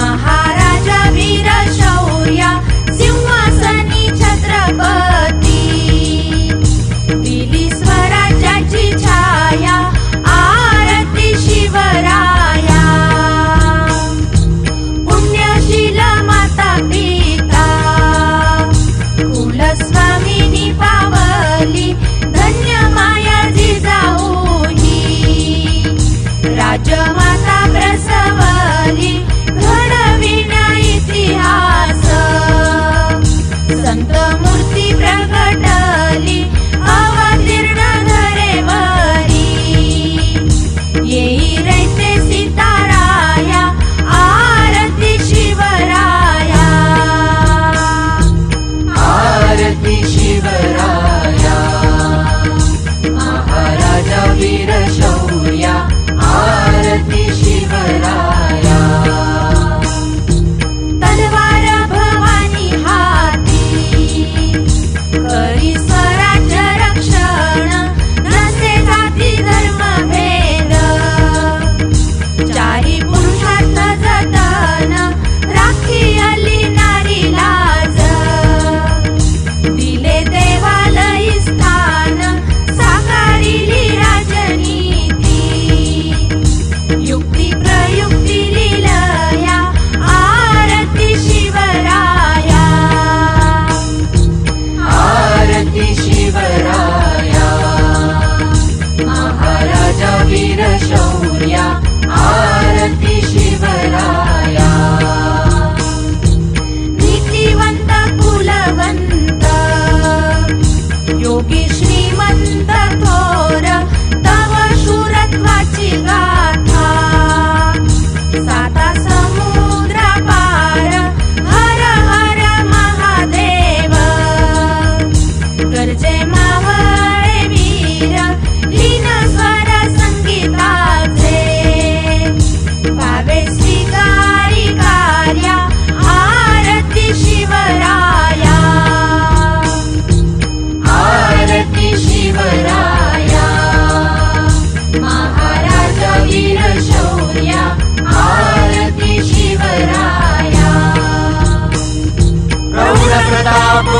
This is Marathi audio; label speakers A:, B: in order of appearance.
A: महाराजा वीर शौर्या सिंहासनी छत्रपती. दिली स्वराज्याची छाया आरती शिवराया. पुण्यशील माता पिता. कुलस्वामिनी पावली धन्य माया जिजाऊही राज